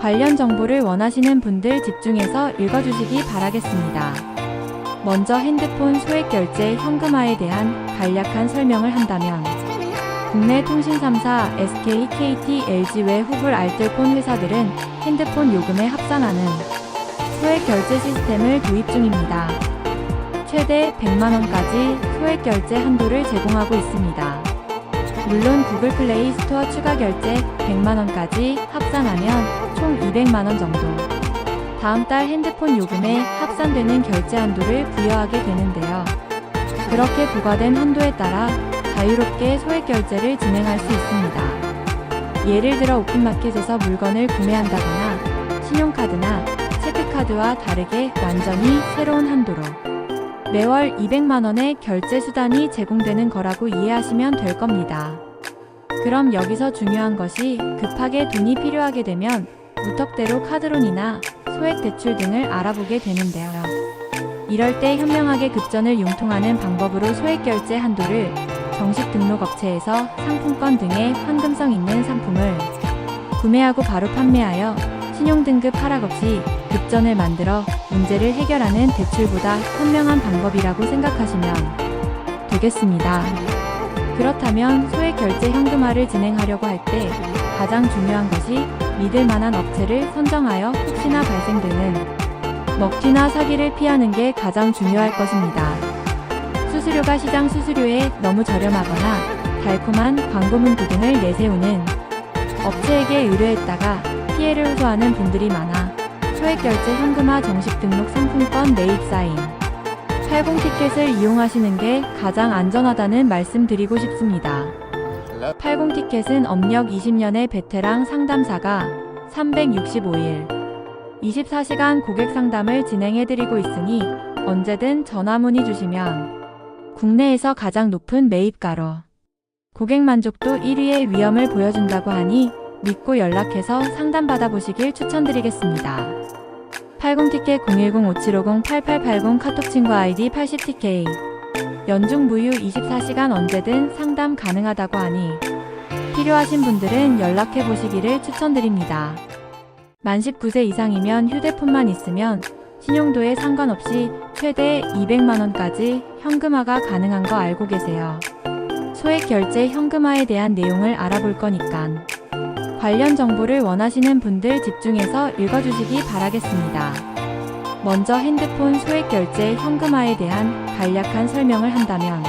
관련 정보를 원하시는 분들 집중해서 읽어주시기 바라겠습니다. 먼저 핸드폰 소액 결제 현금화에 대한 간략한 설명을 한다면 국내 통신 3사 SK, KT, LG 외 후불 알뜰폰 회사들은 핸드폰 요금에 합산하는 소액 결제 시스템을 도입 중입니다. 최대 100만 원까지 소액 결제 한도를 제공하고 있습니다. 물론 구글 플레이 스토어 추가 결제 100만원까지 합산하면 총 200만원 정도. 다음 달 핸드폰 요금에 합산되는 결제 한도를 부여하게 되는데요. 그렇게 부과된 한도에 따라 자유롭게 소액 결제를 진행할 수 있습니다. 예를 들어 오픈마켓에서 물건을 구매한다거나 신용카드나 체크카드와 다르게 완전히 새로운 한도로 매월 200만원의 결제 수단이 제공되는 거라고 이해하시면 될 겁니다. 그럼 여기서 중요한 것이 급하게 돈이 필요하게 되면 무턱대로 카드론이나 소액 대출 등을 알아보게 되는데요. 이럴 때 현명하게 급전을 융통하는 방법으로 소액 결제 한도를 정식 등록 업체에서 상품권 등의 황금성 있는 상품을 구매하고 바로 판매하여 신용등급 하락 없이 급전을 만들어 문제를 해결하는 대출보다 현명한 방법이라고 생각하시면 되겠습니다. 그렇다면 소액 결제 현금화를 진행하려고 할 때 가장 중요한 것이 믿을 만한 업체를 선정하여 혹시나 발생되는 먹튀나 사기를 피하는 게 가장 중요할 것입니다. 수수료가 시장 수수료에 너무 저렴하거나 달콤한 광고 문구 등을 내세우는 업체에게 의뢰했다가 피해를 호소하는 분들이 많아 소액 결제 현금화 정식 등록 상품권 매입 사인 80 티켓을 이용하시는 게 가장 안전하다는 말씀 드리고 싶습니다. 80 티켓은 업력 20년의 베테랑 상담사가 365일 24시간 고객 상담을 진행해드리고 있으니 언제든 전화 문의 주시면 국내에서 가장 높은 매입가로 고객 만족도 1위의 위험을 보여준다고 하니 믿고 연락해서 상담받아 보시길 추천드리겠습니다. 80티켓 010-5750-8880 카톡 친구 아이디 80TK 연중 무휴 24시간 언제든 상담 가능하다고 하니 필요하신 분들은 연락해 보시기를 추천드립니다. 만 19세 이상이면 휴대폰만 있으면 신용도에 상관없이 최대 200만원까지 현금화가 가능한 거 알고 계세요. 소액 결제 현금화에 대한 내용을 알아볼 거니깐 관련 정보를 원하시는 분들 집중해서 읽어주시기 바라겠습니다. 먼저 핸드폰 소액 결제 현금화에 대한 간략한 설명을 한다면